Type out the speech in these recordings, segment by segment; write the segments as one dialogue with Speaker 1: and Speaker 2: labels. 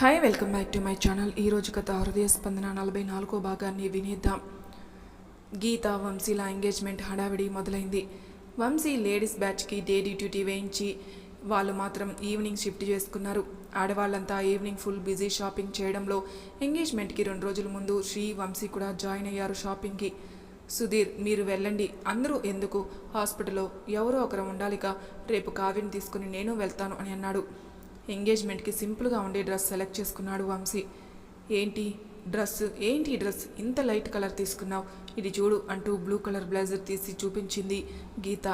Speaker 1: Hi welcome back to my channel ఈరోజు కథ హృదయ స్పందన నలభై నాలుగో భాగాన్ని వినేద్దాం. గీత వంశీల ఎంగేజ్మెంట్ హడావిడి మొదలైంది. వంశీ లేడీస్ బ్యాచ్కి డే డ్యూటీ వేయించి వాళ్ళు మాత్రం ఈవినింగ్ షిఫ్ట్ చేసుకున్నారు. ఆడవాళ్ళంతా ఈవినింగ్ ఫుల్ బిజీ షాపింగ్ చేయడంలో ఎంగేజ్మెంట్కి రెండు రోజుల ముందు శ్రీ వంశీ కూడా జాయిన్ అయ్యారు షాపింగ్కి సుధీర్ మీరు వెళ్ళండి. అందరూ ఎందుకు? హాస్పిటల్లో ఎవరో ఒకరు ఉండాలిగా. రేపు కావ్యం తీసుకుని నేను వెళ్తాను అని అన్నాడు. ఎంగేజ్మెంట్కి సింపుల్గా ఉండే డ్రెస్ సెలెక్ట్ చేసుకున్నాడు వంశీ. ఏంటి డ్రెస్? ఏంటి డ్రెస్? ఇంత లైట్ కలర్ తీసుకున్నావు. ఇది చూడు అంటూ బ్లూ కలర్ బ్లేజర్ తీసి చూపించింది గీత.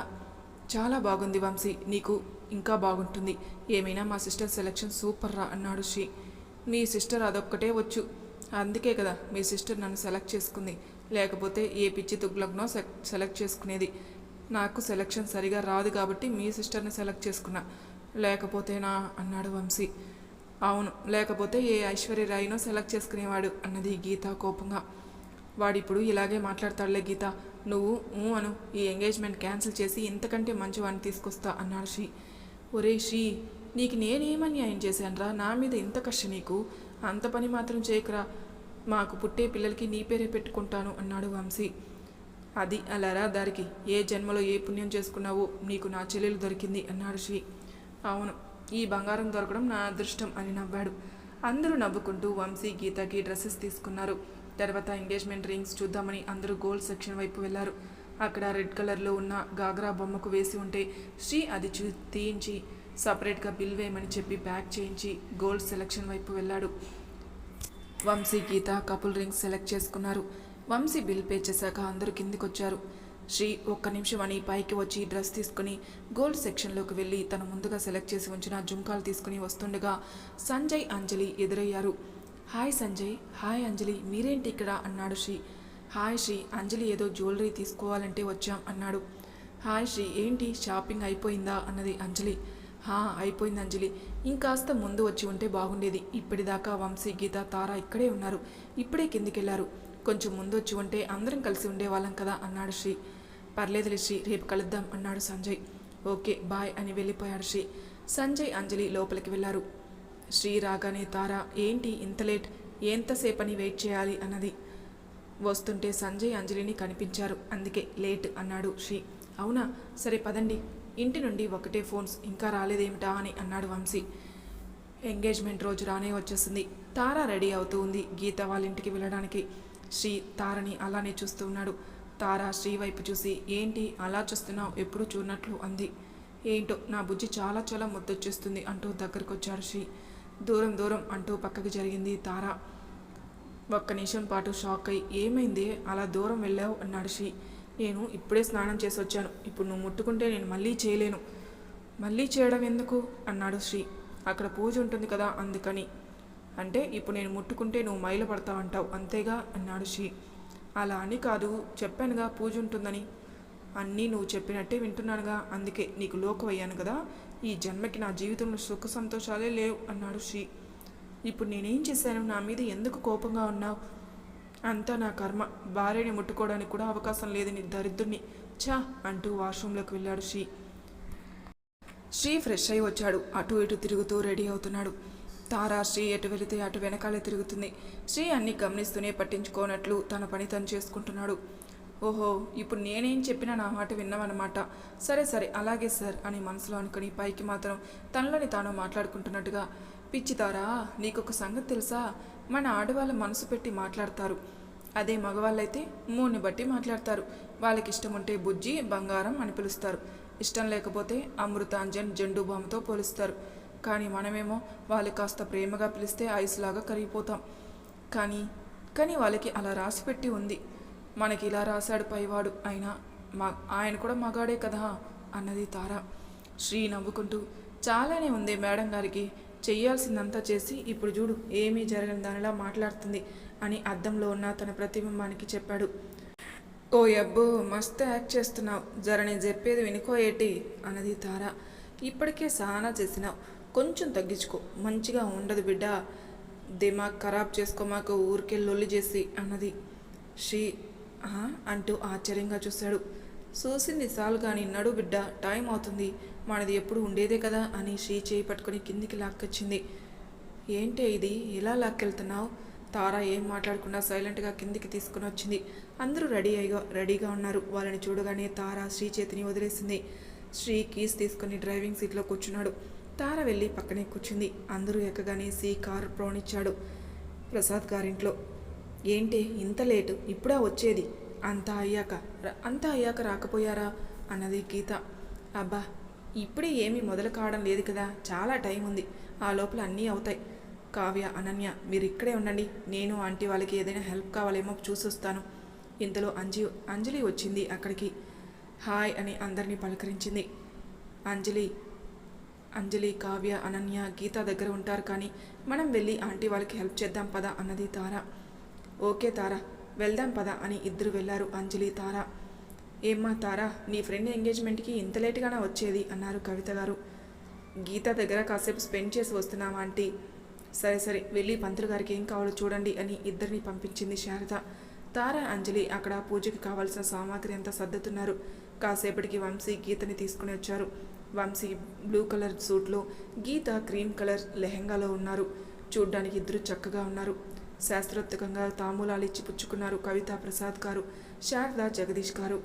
Speaker 1: చాలా బాగుంది వంశీ. నీకు ఇంకా బాగుంటుంది. ఏమైనా మా సిస్టర్ సెలెక్షన్ సూపర్ రా అన్నాడు శ్రీ మీ సిస్టర్ అదొక్కటే వచ్చు. అందుకే కదా మీ సిస్టర్ నన్ను సెలెక్ట్ చేసుకుంది. లేకపోతే ఏ పిచ్చి తుగ్లగ్నో సెలెక్ట్ చేసుకునేది. నాకు సెలెక్షన్ సరిగా రాదు కాబట్టి మీ సిస్టర్ని సెలెక్ట్ చేసుకున్నా. లేకపోతేనా అన్నాడు వంశీ. అవును లేకపోతే ఏ ఐశ్వర్యరాయినో సెలెక్ట్ చేసుకునేవాడు అన్నది గీత కోపంగా. వాడిప్పుడు ఇలాగే మాట్లాడతాడులే గీత. నువ్వు ఊ అను ఈ ఎంగేజ్మెంట్ క్యాన్సిల్ చేసి ఇంతకంటే మంచి వాడిని తీసుకొస్తా అన్నాడు శ్రీ. ఒరే శ్రీ నీకు నేనేమన్యాయం చేశానురా? నా మీద ఇంత కష్ట నీకు? అంత పని మాత్రం చేయకురా. మాకు పుట్టే పిల్లలకి నీ పేరే పెట్టుకుంటాను అన్నాడు వంశీ. అది అలారా దారికి. ఏ జన్మలో ఏ పుణ్యం చేసుకున్నావో నీకు నా చెల్లెలు దొరికింది అన్నాడు శ్రీ. అవును ఈ బంగారం దొరకడం నా అదృష్టం అని నవ్వాడు. అందరూ నవ్వుకుంటూ వంశీ గీతకి డ్రెస్సెస్ తీసుకున్నారు. తర్వాత ఎంగేజ్మెంట్ రింగ్స్ చూద్దామని అందరూ గోల్డ్ సెక్షన్ వైపు వెళ్ళారు అక్కడ రెడ్ కలర్లో ఉన్న గాగ్రా బొమ్మకు వేసి ఉంటే శ్రీ అది చూ తీయించి సపరేట్గా బిల్ వేయమని చెప్పి ప్యాక్ చేయించి గోల్డ్ సెలక్షన్ వైపు వెళ్ళాడు Vamsi Geetha couple rings select చేసుకున్నారు. వంశీ బిల్ పే చేశాక అందరూ కిందికొచ్చారు. శ్రీ ఒక్క నిమిషం అని పైకి వచ్చి డ్రెస్ తీసుకుని గోల్డ్ సెక్షన్లోకి వెళ్ళి తను ముందుగా సెలెక్ట్ చేసి ఉంచిన జుంకాలు తీసుకుని వస్తుండగా సంజయ్ అంజలి ఎదురయ్యారు. హాయ్ సంజయ్ హాయ్ అంజలి మీరేంటి ఇక్కడ? అన్నాడు శ్రీ. హాయ్ శ్రీ అంజలి ఏదో జ్యువెలరీ తీసుకోవాలంటే వచ్చాం అన్నాడు. హాయ్ శ్రీ ఏంటి? షాపింగ్ అయిపోయిందా? అన్నది అంజలి. హా అయిపోయింది అంజలి. ఇంకాస్త ముందు వచ్చి ఉంటే బాగుండేది. ఇప్పటిదాకా వంశీ గీత తార ఇక్కడే ఉన్నారు. ఇప్పుడే కిందికెళ్ళారు. కొంచెం ముందు వచ్చి ఉంటే అందరం కలిసి ఉండేవాళ్ళం కదా అన్నాడు శ్రీ. పర్లేదు శ్రీ రేపు కలుద్దాం అన్నాడు సంజయ్. ఓకే బాయ్ అని వెళ్ళిపోయాడు శ్రీ. సంజయ్ అంజలి లోపలికి వెళ్ళారు. శ్రీ రాగానే తార ఏంటి ఇంత లేట్? ఎంతసేపని వెయిట్ చేయాలి? అన్నది. వస్తుంటే సంజయ్ అంజలిని కనిపించారు. అందుకే లేట్ అన్నాడు శ్రీ. అవునా? సరే పదండి. ఇంటి నుండి ఒకటే ఫోన్స్ ఇంకా రాలేదేమిటా? అని అన్నాడు వంశీ. ఎంగేజ్మెంట్ రోజు రానే వచ్చేసింది. తార రెడీ అవుతూ ఉంది గీత వాళ్ళ ఇంటికి వెళ్ళడానికి. శ్రీ తారని అలానే చూస్తూ ఉన్నాడు. తార శ్రీ వైపు చూసి ఏంటి? అలా చూస్తున్నావు? ఎప్పుడు చూడనట్లు అంది. ఏంటో? నా బుజ్జి చాలా చాలా ముద్దొచ్చేస్తుంది అంటూ దగ్గరకు వచ్చాడు శ్రీ. దూరం దూరం అంటూ పక్కకి జరిగింది తార. ఒక్క నిమిషం పాటు షాక్ అయి ఏమైంది? అలా దూరం వెళ్ళావు? అన్నాడు శ్రీ. నేను ఇప్పుడే స్నానం చేసి వచ్చాను ఇప్పుడు నువ్వు ముట్టుకుంటే నేను మళ్ళీ చేయలేను. మళ్ళీ చేయడం ఎందుకు? అన్నాడు శ్రీ. అక్కడ పూజ ఉంటుంది కదా అందుకని. అంటే ఇప్పుడు నేను ముట్టుకుంటే నువ్వు మైల పడతావు అంటావు అంతేగా? అన్నాడు శ్రీ. అలా అని కాదు. చెప్పానుగా పూజ ఉంటుందని అన్నీ నువ్వు చెప్పినట్టే వింటున్నానుగా. అందుకే నీకు లోకమయ్యాను కదా. ఈ జన్మకి నా జీవితంలో సుఖ సంతోషాలే లేవు అన్నాడు శ్రీ. ఇప్పుడు నేనేం చేశాను? నా మీద ఎందుకు కోపంగా ఉన్నావు? అంతా నా కర్మ. భార్యని ముట్టుకోవడానికి కూడా అవకాశం లేదు నీ దరిద్రుని ఛా! అంటూ వాష్రూమ్లోకి వెళ్ళాడు శ్రీ. శ్రీ ఫ్రెష్ అయి వచ్చాడు. అటు ఇటు తిరుగుతూ రెడీ అవుతున్నాడు. తారా శ్రీ ఎటు వెళితే అటు వెనకాలే తిరుగుతుంది. శ్రీ అన్ని గమనిస్తూనే పట్టించుకోనట్లు తన పని తను చేసుకుంటున్నాడు. ఓహో ఇప్పుడు నేనేం చెప్పినా నా మాట విన్నామన్నమాట సరే సరే అలాగే సార్ అని మనసులో అనుకుని పైకి మాత్రం తనలోని తాను మాట్లాడుకుంటున్నట్టుగా పిచ్చితారా నీకొక సంగతి తెలుసా? మన ఆడవాళ్ళ మనసు పెట్టి మాట్లాడతారు. అదే మగవాళ్ళైతే మూని బట్టి మాట్లాడతారు. వాళ్ళకి ఇష్టం ఉంటే బుజ్జి బంగారం అని పిలుస్తారు. ఇష్టం లేకపోతే అమృతాంజన్ జెండు బామ్తో పోలుస్తారు. కానీ మనమేమో వాళ్ళు కాస్త ప్రేమగా పిలిస్తే ఐస్లాగా కరిగిపోతాం. కానీ కానీ వాళ్ళకి అలా రాసి పెట్టి ఉంది. మనకి ఇలా రాశాడు పైవాడు. అయినా మా ఆయన కూడా మగాడే కదా అన్నది తార. శ్రీ నవ్వుకుంటూ చాలానే ఉంది మేడం గారికి. చేయాల్సిందంతా చేసి ఇప్పుడు చూడు ఏమీ జరగని దానిలా మాట్లాడుతుంది అని అద్దంలో ఉన్న తన ప్రతిబింబానికి చెప్పాడు. ఓ అబ్బో మస్తు యాక్ట్ చేస్తున్నావు. జర నేను చెప్పేది వినుకో ఏటి? అన్నది తార. ఇప్పటికే సానా చేసినావు. కొంచెం తగ్గించుకో. మంచిగా ఉండదు బిడ్డ. దిమాగ్ ఖరాబ్ చేసుకోమాక ఊరికే లొల్లి చేసి అన్నది. శ్రీ అంటూ ఆశ్చర్యంగా చూశాడు చూసింది సాలు కానీ నడు బిడ్డ టైం అవుతుంది. మనది ఎప్పుడు ఉండేదే కదా అని షీ చేయి పట్టుకొని కిందికి లాక్కొచ్చింది. ఏంటే ఇది? ఇలా లాక్కెళ్తున్నావు? తారా ఏం మాట్లాడకుండా సైలెంట్గా కిందికి తీసుకుని వచ్చింది. అందరూ రెడీ అయ్యగా రెడీగా ఉన్నారు. వాళ్ళని చూడగానే తారా శ్రీ చేతిని వదిలేసింది. శ్రీ కీస్ తీసుకుని డ్రైవింగ్ సీట్లో కూర్చున్నాడు. తార వెళ్ళి పక్కనే కూర్చుంది. అందరూ ఎక్కగానే సి కారు ప్రోణిచ్చాడు ప్రసాద్ గారింట్లో ఏంటి ఇంత లేటు? ఇప్పుడా వచ్చేది? అంతా అయ్యాక అంతా అయ్యాక రాకపోయారా? అన్నది గీత. అబ్బా ఇప్పుడే ఏమీ మొదలు కావడం లేదు కదా చాలా టైం ఉంది. ఆ లోపల అన్నీ అవుతాయి. కావ్య అనన్య మీరు ఇక్కడే ఉండండి. నేను ఆంటీ వాళ్ళకి ఏదైనా హెల్ప్ కావాలేమో చూసొస్తాను. ఇంతలో అంజి అంజలి వచ్చింది అక్కడికి. హాయ్ అని అందరినీ పలకరించింది. అంజలి అంజలి కావ్య అనన్య గీత దగ్గర ఉంటారు కానీ మనం వెళ్ళి ఆంటీ వాళ్ళకి హెల్ప్ చేద్దాం పదా అన్నది తార. ఓకే తార వెళ్దాం పదా అని ఇద్దరు వెళ్ళారు అంజలి తార. ఏమ్మా తార నీ ఫ్రెండ్ ఎంగేజ్మెంట్కి ఇంత లేటుగానే వచ్చేది? అన్నారు కవిత గారు. గీత దగ్గర కాసేపు స్పెండ్ చేసి వస్తున్నాం ఆంటీ? సరే సరే వెళ్ళి పంతులు గారికి ఏం కావాలో చూడండి అని ఇద్దరిని పంపించింది శారద. తార అంజలి అక్కడ పూజకి కావాల్సిన సామాగ్రి అంతా సర్దుతున్నారు. కాసేపటికి వంశీ గీతని తీసుకుని వచ్చారు. వంశీ బ్లూ కలర్ సూట్లో గీత క్రీమ్ కలర్ లెహెంగాలో ఉన్నారు. చూడ్డానికి ఇద్దరు చక్కగా ఉన్నారు. శాస్త్రోక్తంగా తాంబూలాలు ఇచ్చి పుచ్చుకున్నారు కవిత ప్రసాద్ గారు శారద జగదీష్ గారు.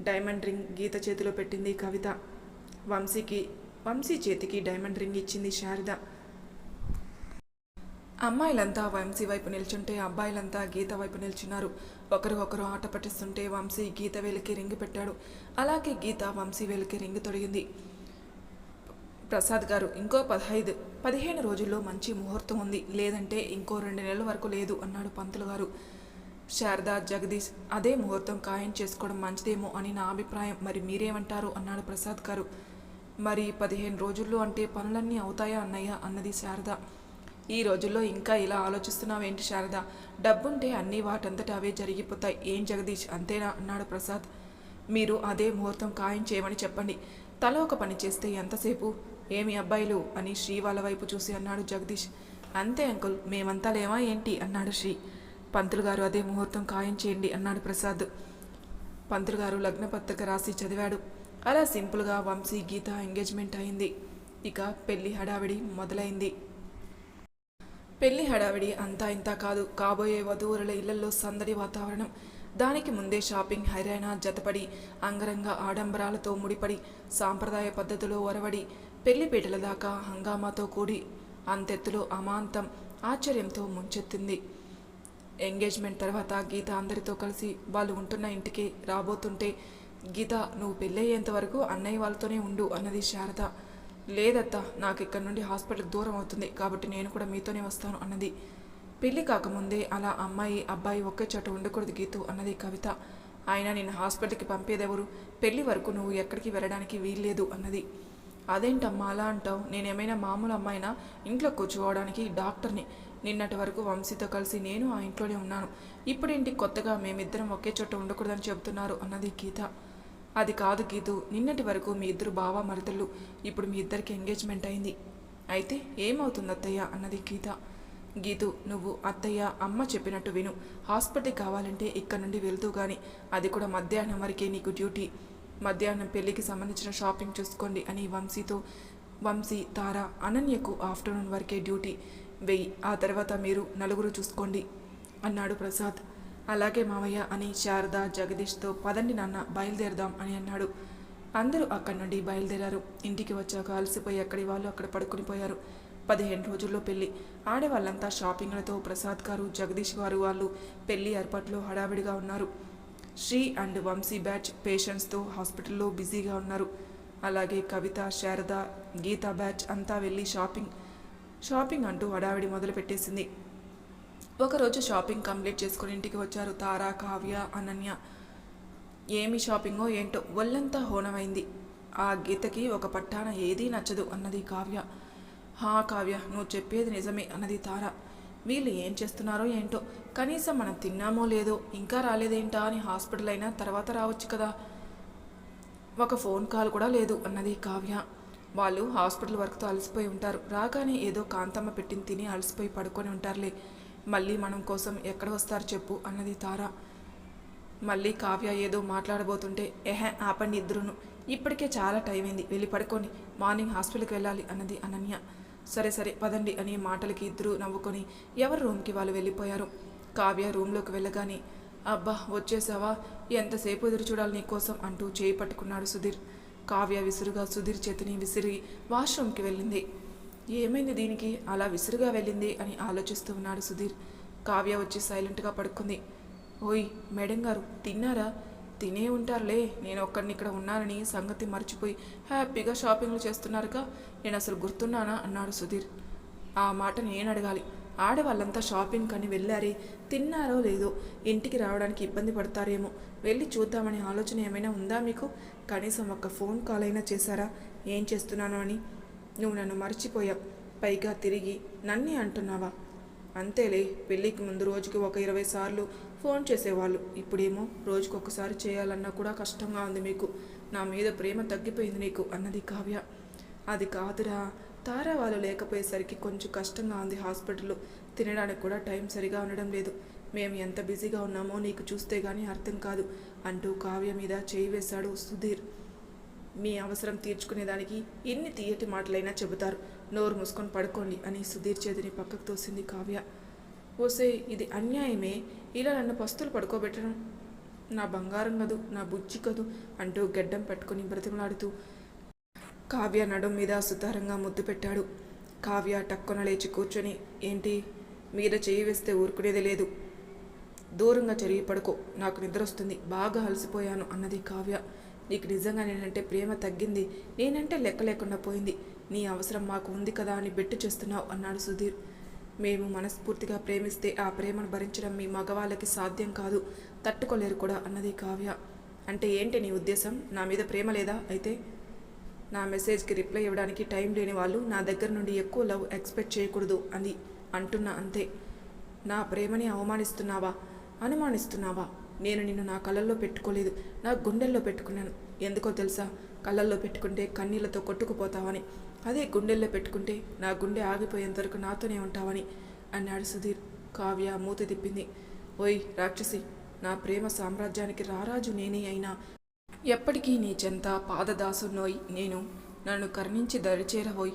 Speaker 1: డైమండ్ రింగ్ గీత చేతిలో పెట్టింది కవిత. వంశీకి వంశీ చేతికి డైమండ్ రింగ్ ఇచ్చింది శారద. అమ్మాయిలంతా వంశీ వైపు నిల్చుంటే అబ్బాయిలంతా గీత వైపు నిల్చున్నారు. ఒకరు ఒకరు ఆట పట్టిస్తుంటే వంశీ గీత వేలికి రింగ్ పెట్టాడు. అలాగే గీత వంశీ వేలికి రింగ్ తొడిగింది. ప్రసాద్ గారు ఇంకో పదహైదు పదిహేను రోజుల్లో మంచి ముహూర్తం ఉంది. లేదంటే ఇంకో రెండు నెలల వరకు లేదు అన్నాడు పంతులు గారు. శారద జగదీష్ అదే ముహూర్తం ఖాయం చేసుకోవడం మంచిదేమో అని నా అభిప్రాయం. మరి మీరేమంటారు? అన్నాడు ప్రసాద్ గారు. మరి పదిహేను రోజుల్లో అంటే పనులన్నీ అవుతాయా అన్నయ్య? అన్నది శారద. ఈ రోజుల్లో ఇంకా ఇలా ఆలోచిస్తున్నావేంటి శారద? డబ్బుంటే అన్నీ వాటంతట అవే జరిగిపోతాయి. ఏం జగదీష్? అంతేనా? అన్నాడు ప్రసాద్. మీరు అదే ముహూర్తం ఖాయం చేయమని చెప్పండి. తల ఒక పని చేస్తే ఎంతసేపు? ఏమి అబ్బాయిలు? అని శ్రీ వాళ్ళ వైపు చూసి అన్నాడు జగదీష్. అంతే అంకుల్ మేమంతా లేవా ఏంటి? అన్నాడు శ్రీ. పంతులు గారు అదే ముహూర్తం ఖాయం చేయండి అన్నాడు ప్రసాద్. పంతులు గారు లగ్న పత్రిక రాసి చదివాడు. అలా సింపుల్గా వంశీ గీత ఎంగేజ్మెంట్ అయింది. ఇక పెళ్ళి హడావిడి మొదలైంది. పెళ్ళి హడావిడి అంతా ఇంత కాదు. కాబోయే వధూవరుల ఇళ్ళలో సందడి వాతావరణం. దానికి ముందే షాపింగ్ హైరాణ జతపడి అంగరంగ ఆడంబరాలతో ముడిపడి సాంప్రదాయ పద్ధతిలో ఒరవడి పెళ్ళిపీటల దాకా హంగామాతో కూడి అంతెత్తులో అమాంతం ఆశ్చర్యంతో ముంచెత్తింది. ఎంగేజ్మెంట్ తర్వాత గీత అందరితో కలిసి వాళ్ళు ఉంటున్న ఇంటికి రాబోతుంటే గీత నువ్వు పెళ్ళయ్యేంత వరకు అన్నయ్య వాళ్ళతోనే ఉండు అన్నది శారద. లేదత్తా నాకు ఇక్కడ నుండి హాస్పిటల్ దూరం అవుతుంది. కాబట్టి నేను కూడా మీతోనే వస్తాను అన్నది. పెళ్ళి కాకముందే అలా అమ్మాయి అబ్బాయి ఒకే చోట ఉండకూడదు గీతు అన్నది కవిత. అయినా నేను హాస్పిటల్కి పంపేదెవరు? పెళ్ళి వరకు నువ్వు ఎక్కడికి వెళ్ళడానికి వీల్లేదు అన్నది. అదేంటమ్మా అలా అంటావు? నేనేమైనా మామూలు అమ్మాయినా? ఇంట్లో కూర్చోవడానికి డాక్టర్ని. నిన్నటి వరకు వంశీతో కలిసి నేను ఆ ఇంట్లోనే ఉన్నాను. ఇప్పుడేంటి కొత్తగా మేమిద్దరం ఒకే చోట ఉండకూడదని చెబుతున్నారు అన్నది గీత. అది కాదు గీతు నిన్నటి వరకు మీ ఇద్దరు బావ మరదలు ఇప్పుడు మీ ఇద్దరికి ఎంగేజ్మెంట్ అయింది. అయితే ఏమవుతుంది అత్తయ్య అన్నది గీత. గీతు నువ్వు అత్తయ్య అమ్మ చెప్పినట్టు విను. హాస్పిటల్ కావాలంటే ఇక్కడ నుండి వెళ్తూ గాని అది కూడా మధ్యాహ్నం వరకే నీకు డ్యూటీ. మధ్యాహ్నం పెళ్ళికి సంబంధించిన షాపింగ్ చూసుకోండి అని వంశీతో వంశీ తార అనన్యకు ఆఫ్టర్నూన్ వరకే డ్యూటీ. వెయ్యి ఆ తర్వాత మీరు నలుగురు చూసుకోండి అన్నాడు ప్రసాద్. అలాగే మావయ్య అని శారద జగదీష్తో పదండి నాన్న బయలుదేరదాం అని అన్నాడు. అందరూ అక్కడి నుండి బయలుదేరారు. ఇంటికి వచ్చాక అలసిపోయి అక్కడి వాళ్ళు అక్కడ పడుకుని పోయారు. పదిహేను రోజుల్లో పెళ్ళి ఆడవాళ్ళంతా షాపింగ్లతో ప్రసాద్ గారు జగదీష్ గారు వాళ్ళు పెళ్ళి ఏర్పాట్లో హడావిడిగా ఉన్నారు. శ్రీ అండ్ వంశీ బ్యాచ్ పేషెంట్స్తో హాస్పిటల్లో బిజీగా ఉన్నారు. అలాగే కవిత శారద గీత బ్యాచ్ అంతా వెళ్ళి షాపింగ్ షాపింగ్ అంటూ హడావిడి మొదలుపెట్టేసింది. ఒకరోజు షాపింగ్ కంప్లీట్ చేసుకుని ఇంటికి వచ్చారు తారా కావ్య అనన్య. ఏమి షాపింగో ఏంటో ఒళ్ళంతా హోనమైంది. ఆ గీతకి ఒక పట్టాన ఏదీ నచ్చదు అన్నది కావ్య. హా కావ్య నువ్వు చెప్పేది నిజమే అన్నది తార. వీళ్ళు ఏం చేస్తున్నారో ఏంటో? కనీసం మనం తిన్నామో లేదో ఇంకా రాలేదేంటా అని హాస్పిటల్ అయినా తర్వాత రావచ్చు కదా? ఒక ఫోన్ కాల్ కూడా లేదు అన్నది కావ్య. వాళ్ళు హాస్పిటల్ వర్క్తో అలసిపోయి ఉంటారు. రాగానే ఏదో కాంతమ్మ పెట్టింది తిని అలసిపోయి పడుకొని ఉంటారులే. మళ్ళీ మనం కోసం ఎక్కడ వస్తారు చెప్పు అన్నది తార. మళ్ళీ కావ్య ఏదో మాట్లాడబోతుంటే ఎహే ఆపండి ఇద్దరును. ఇప్పటికే చాలా టైం అయింది. వెళ్ళి పడుకొని. మార్నింగ్ హాస్పిటల్కి వెళ్ళాలి అన్నది అనన్య. సరే సరే పదండి అని మాటలకి ఇద్దరు నవ్వుకొని ఎవరి రూమ్కి వాళ్ళు వెళ్ళిపోయారు. కావ్య రూమ్లోకి వెళ్ళగానే అబ్బా వచ్చేసావా? ఎంతసేపు ఎదురు చూడాలి నీకోసం అంటూ చేయి పట్టుకున్నాడు సుధీర్. కావ్య విసురుగా సుధీర్ చేతిని విసిరి వాష్రూమ్కి వెళ్ళింది. ఏమైంది దీనికి? అలా విసురుగా వెళ్ళింది అని ఆలోచిస్తూ ఉన్నాడు సుధీర్. కావ్య వచ్చి సైలెంట్గా పడుకుంది. ఓయ్ మేడం గారు తిన్నారా? తినే ఉంటారులే. నేను ఒక్కడిని ఇక్కడ ఉన్నానని సంగతి మర్చిపోయి హ్యాపీగా షాపింగ్లు చేస్తున్నారుగా. నేను అసలు గుర్తున్నానా? అన్నాడు సుధీర్. ఆ మాట నేను అడగాలి. ఆడవాళ్ళంతా షాపింగ్ కని వెళ్ళారే తిన్నారో లేదో ఇంటికి రావడానికి ఇబ్బంది పడతారేమో. వెళ్ళి చూద్దామనే ఆలోచన ఏమైనా ఉందా మీకు? కనీసం ఒక్క ఫోన్ కాల్ అయినా చేశారా? ఏం చేస్తున్నాను అని. నువ్వు నన్ను మర్చిపోయావు పైగా తిరిగి నన్నే అంటున్నావా? అంతేలే పెళ్ళికి ముందు రోజుకి ఒక ఇరవై సార్లు ఫోన్ చేసేవాళ్ళు. ఇప్పుడేమో రోజుకి ఒకసారి చేయాలన్నా కూడా కష్టంగా ఉంది మీకు. నా మీద ప్రేమ తగ్గిపోయింది నీకు అన్నది కావ్య. అది కాదురా తారా వాళ్ళు లేకపోయేసరికి కొంచెం కష్టంగా ఉంది హాస్పిటల్లో. తినడానికి కూడా టైం సరిగా ఉండడం లేదు. మేము ఎంత బిజీగా ఉన్నామో నీకు చూస్తే కానీ అర్థం కాదు అంటూ కావ్య మీద చేయి వేశాడు సుధీర్. మీ అవసరం తీర్చుకునేదానికి ఎన్ని తీయటి మాటలైనా చెబుతారు. నోరు మూసుకొని పడుకోండి అని సుధీర్ చేతిని పక్కకు తోసింది కావ్య. ఓసే ఇది అన్యాయమే. ఇలా నన్ను పస్తులు పడుకోబెట్టడం నా బంగారం కదు నా బుజ్జి కదు అంటూ గెడ్డం పెట్టుకుని బ్రతిమలాడుతూ కావ్య నడుం మీద సుతారంగా ముద్దు పెట్టాడు. కావ్య టక్కున లేచి కూర్చొని ఏంటి? మీద చేయి వేస్తే ఊరుకునేది లేదు. దూరంగా చెరిగి పడుకో. నాకు నిద్ర వస్తుంది బాగా అలసిపోయాను అన్నది కావ్య. నీకు నిజంగా నేనంటే ప్రేమ తగ్గింది నేనంటే లెక్క లేకుండా పోయింది. నీ అవసరం మాకు ఉంది కదా అని బెట్టు చేస్తున్నావు అన్నాడు సుధీర్. మేము మనస్ఫూర్తిగా ప్రేమిస్తే ఆ ప్రేమను భరించడం మీ మగవాళ్ళకి సాధ్యం కాదు తట్టుకోలేరు కూడా అన్నది కావ్య. అంటే ఏంటి నీ ఉద్దేశం? నా మీద ప్రేమ లేదా? అయితే నా మెసేజ్కి రిప్లై ఇవ్వడానికి టైం లేని వాళ్ళు నా దగ్గర నుండి ఎక్కువ లవ్ ఎక్స్పెక్ట్ చేయకూడదు అని అంటున్నా అంతే. నా ప్రేమని అవమానిస్తున్నావా? అనుమానిస్తున్నావా? నేను నిన్ను నా కళ్ళల్లో పెట్టుకోలేదు నా గుండెల్లో పెట్టుకున్నాను. ఎందుకో తెలుసా? కళ్ళల్లో పెట్టుకుంటే కన్నీళ్ళతో కొట్టుకుపోతావని. అదే గుండెల్లో పెట్టుకుంటే నా గుండె ఆగిపోయేంత వరకు నాతోనే ఉంటావని అన్నాడు సుధీర్. కావ్య మూతి తిప్పింది. ఓయ్ రాక్షసి నా ప్రేమ సామ్రాజ్యానికి రారాజు నేనే అయినా. ఎప్పటికీ నీ చెంత పాదదాసునోయ్ నేను. నన్ను కరుణించి దరిచేరవోయ్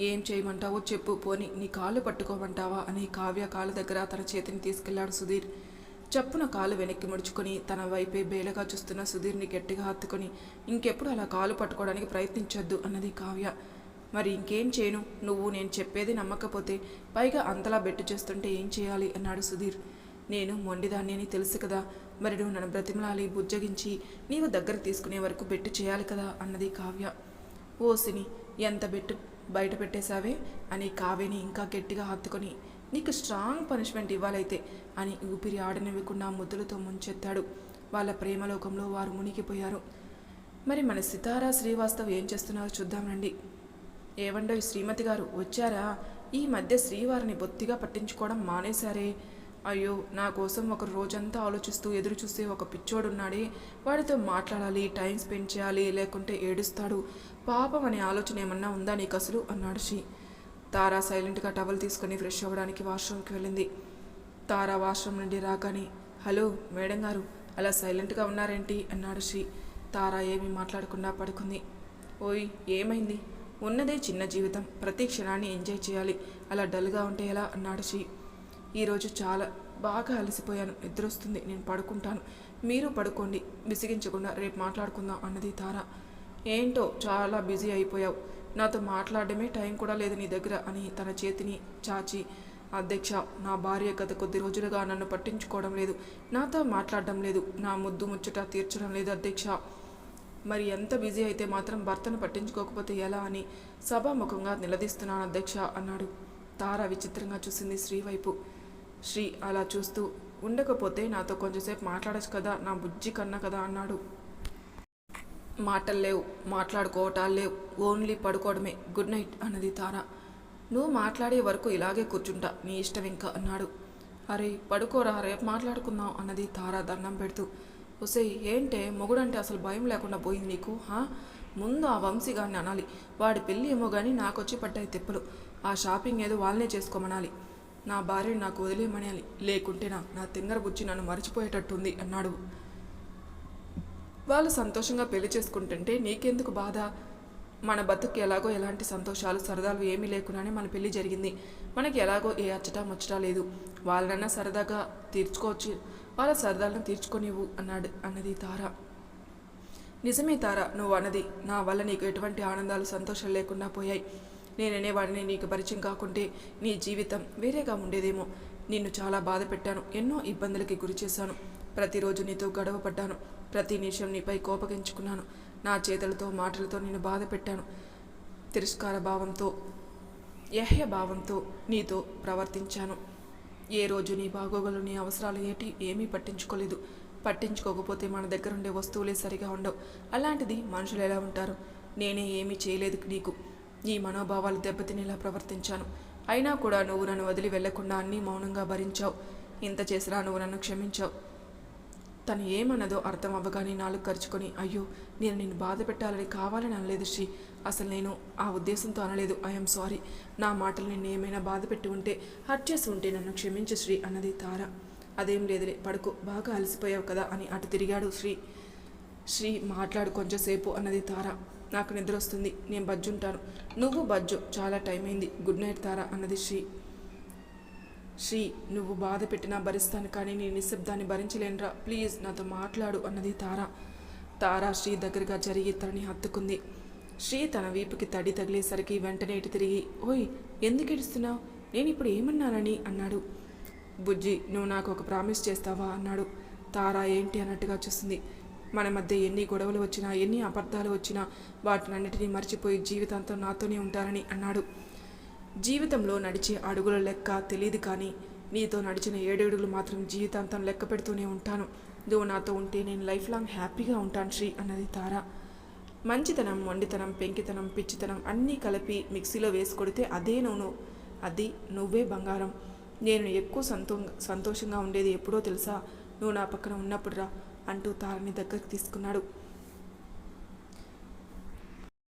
Speaker 1: ఏం చేయమంటావో చెప్పు పోని నీ కాళ్ళు పట్టుకోమంటావా? అని కావ్య కాళ్ళ దగ్గర తన చేతిని తీసుకెళ్ళాడు సుధీర్. చప్పున కాలు వెనక్కి ముడుచుకొని తన వైపే బేలగా చూస్తున్న సుధీర్ని గట్టిగా హత్తుకొని ఇంకెప్పుడు అలా కాలు పట్టుకోవడానికి ప్రయత్నించొద్దు అన్నది కావ్య. మరి ఇంకేం చేయను? నువ్వు నేను చెప్పేది నమ్మకపోతే పైగా అంతలా బెట్టు చేస్తుంటే ఏం చేయాలి? అన్నాడు సుధీర్. నేను మొండిదాన్ని అని తెలుసు కదా మరి నువ్వు నన్ను బ్రతిమలాలి బుజ్జగించి నీవు దగ్గర తీసుకునే వరకు బెట్టు చేయాలి కదా అన్నది కావ్య. ఓసిని ఎంత బెట్టు బయట పెట్టేశావే? అని కావ్యని ఇంకా గట్టిగా హత్తుకొని నీకు స్ట్రాంగ్ పనిష్మెంట్ ఇవ్వాలైతే అని ఊపిరి ఆడనివ్వకుండా ముద్దులతో ముంచెత్తాడు. వాళ్ళ ప్రేమలోకంలో వారు మునిగిపోయారు. మరి మన సితారా శ్రీవాస్తవ్ ఏం చేస్తున్నారో చూద్దామండి ఏవండో శ్రీమతి గారు వచ్చారా? ఈ మధ్య శ్రీవారిని బొత్తిగా పట్టించుకోవడం మానేశారే. అయ్యో నా కోసం ఒక రోజంతా ఆలోచిస్తూ ఎదురు చూసే ఒక పిచ్చోడున్నాడే. వాడితో మాట్లాడాలి టైం స్పెండ్ చేయాలి లేకుంటే ఏడుస్తాడు. పాపం అనే ఆలోచన ఏమన్నా ఉందా నీకు అసలు అన్నాడు శ్రీ తారా సైలెంట్గా టవల్ తీసుకొని ఫ్రెష్ అవ్వడానికి వాష్రూమ్కి వెళ్ళింది. తారా వాష్రూమ్ నుండి రాగానే హలో మేడం గారు అలా సైలెంట్గా ఉన్నారేంటి? అన్నాడు శ్రీ. తారా ఏమీ మాట్లాడకుండా పడుకుంది. ఓయ్ ఏమైంది? ఉన్నదే చిన్న జీవితం. ప్రతి క్షణాన్ని ఎంజాయ్ చేయాలి. అలా డల్గా ఉంటే ఎలా? అన్నాడు శ్రీ. ఈరోజు చాలా బాగా అలసిపోయాను. నిద్రొస్తుంది. నేను పడుకుంటాను. మీరు పడుకోండి. విసిగించకుండా రేపు మాట్లాడుకుందాం అన్నది తార. ఏంటో చాలా బిజీ అయిపోయావు. నాతో మాట్లాడడమే టైం కూడా లేదు నీ దగ్గర అని తన చేతిని చాచి అధ్యక్ష నా భార్య గత కొద్ది రోజులుగా నన్ను పట్టించుకోవడం లేదు. నాతో మాట్లాడడం లేదు. నా ముద్దు ముచ్చట తీర్చడం లేదు అధ్యక్ష. మరి ఎంత బిజీ అయితే మాత్రం భర్తను పట్టించుకోకపోతే ఎలా అని సభాముఖంగా నిలదీస్తున్నాను అధ్యక్ష అన్నాడు. తార విచిత్రంగా చూసింది శ్రీ వైపు. శ్రీ అలా చూస్తూ ఉండకపోతే నాతో కొంచెంసేపు మాట్లాడచ్చు కదా నా బుజ్జి కన్నా కదా అన్నాడు. మాటలు లేవు మాట్లాడుకోవటాలు లేవు. ఓన్లీ పడుకోవడమే. గుడ్ నైట్ అన్నది తార. నువ్వు మాట్లాడే వరకు ఇలాగే కూర్చుంటా. నీ ఇష్టం ఇంకా అన్నాడు. అరే పడుకోరా రేపు మాట్లాడుకుందాం అన్నది తార దండం పెడుతూ. ఒసే ఏంటే? మొగుడంటే అసలు భయం లేకుండా పోయింది నీకు హా? ముందు ఆ వంశీగాన్ని అనాలి. వాడి పెళ్ళి ఏమో కానీ నాకు వచ్చి పడ్డాయి తెప్పలు. ఆ షాపింగ్ ఏదో వాళ్ళనే చేసుకోమనాలి. నా భార్యని నాకు వదిలేయమనాలి లేకుంటే నా నా తింగర బుచ్చి నన్ను మర్చిపోయేటట్టుంది అన్నాడు. వాళ్ళు సంతోషంగా పెళ్ళి చేసుకుంటుంటే నీకెందుకు బాధ? మన బతుకు ఎలాగో ఎలాంటి సంతోషాలు సరదాలు ఏమీ లేకుండానే మన పెళ్ళి జరిగింది. మనకి ఎలాగో ఏ అచ్చట ముచ్చట లేదు. వాళ్ళనన్నా సరదాగా తీర్చుకోవచ్చు. వాళ్ళ సరదాలను తీర్చుకోనివ్వు అన్నాడు అన్నది తార. నిజమే తార నువ్వు అన్నది. నా వల్ల నీకు ఎటువంటి ఆనందాలు సంతోషం లేకుండా పోయాయి. నేననే వాడిని నీకు పరిచయం కాకుంటే నీ జీవితం వేరేగా ఉండేదేమో. నిన్ను చాలా బాధ పెట్టాను. ఎన్నో ఇబ్బందులకి గురి చేశాను. ప్రతిరోజు నీతో గొడవ పడ్డాను. ప్రతి నిమిషం నీపై కోపగించుకున్నాను. నా చేతులతో మాటలతో నేను బాధ పెట్టాను. తిరస్కార భావంతో యహ్య భావంతో నీతో ప్రవర్తించాను. ఏ రోజు నీ బాగోగులు నీ అవసరాలు ఏంటి ఏమీ పట్టించుకోలేదు. పట్టించుకోకపోతే మన దగ్గర ఉండే వస్తువులే సరిగా ఉండవు. అలాంటిది మనుషులు ఎలా ఉంటారు? నేనే ఏమీ చేయలేదు నీకు. నీ మనోభావాలు దెబ్బతినేలా ప్రవర్తించాను. అయినా కూడా నువ్వు నన్ను వదిలి వెళ్ళకుండా అన్నీ మౌనంగా భరించావు. ఇంత చేసినా నువ్వు నన్ను క్షమించావు. తను ఏమన్నదో అర్థం అవ్వగానే నాలుగు ఖర్చుకొని అయ్యో నేను నిన్ను బాధ పెట్టాలని కావాలని అనలేదు శ్రీ. అసలు నేను ఆ ఉద్దేశంతో అనలేదు. ఐఎమ్ సారీ నా మాటలు నిన్ను ఏమైనా బాధ పెట్టి ఉంటే హర్ట్ చేసి ఉంటే నన్ను క్షమించు శ్రీ అన్నది తార. అదేం లేదులే పడుకో. బాగా అలసిపోయావు కదా అని అటు తిరిగాడు శ్రీ. శ్రీ మాట్లాడు కొంచెంసేపు అన్నది తార. నాకు నిద్ర వస్తుంది నేను బజ్జుంటాను. నువ్వు బజ్జు. చాలా టైం అయింది గుడ్ నైట్ తార అన్నది శ్రీ. శ్రీ నువ్వు బాధ పెట్టినా భరిస్తాను కానీ నీ నిశ్శబ్దాన్ని భరించలేనురా. ప్లీజ్ నాతో మాట్లాడు అన్నది తార. తారా శ్రీ దగ్గరగా జరిగి తనని హత్తుకుంది. శ్రీ తన వీపుకి తడి తగిలేసరికి వెంటనే ఇటు తిరిగి ఓయ్ ఎందుకు ఏడుస్తున్నావు? నేను ఇప్పుడు ఏమన్నానని? అన్నాడు. బుజ్జి నువ్వు నాకు ఒక ప్రామిస్ చేస్తావా? అన్నాడు. తారా ఏంటి అన్నట్టుగా చూస్తుంది మన మధ్య ఎన్ని గొడవలు వచ్చినా ఎన్ని అబద్ధాలు వచ్చినా వాటినన్నిటినీ మర్చిపోయి జీవితాంతం నాతోనే ఉంటారని అన్నాడు. జీవితంలో నడిచే అడుగుల లెక్క తెలియదు కానీ నీతో నడిచిన ఏడడుగులు మాత్రం జీవితాంతం లెక్క పెడుతూనే ఉంటాను. నువ్వు నాతో ఉంటే నేను లైఫ్ లాంగ్ హ్యాపీగా ఉంటాను శ్రీ అన్నది తార. మంచితనం మొండితనం పెంకితనం పిచ్చితనం అన్నీ కలిపి మిక్సీలో వేసి కొడితే అదే నువ్వు అది నువ్వే బంగారం. నేను ఎక్కువ సంతో సంతోషంగా ఉండేది ఎప్పుడో తెలుసా? నువ్వు నా పక్కన ఉన్నప్పుడు రా అంటూ తారని దగ్గరికి తీసుకున్నాడు.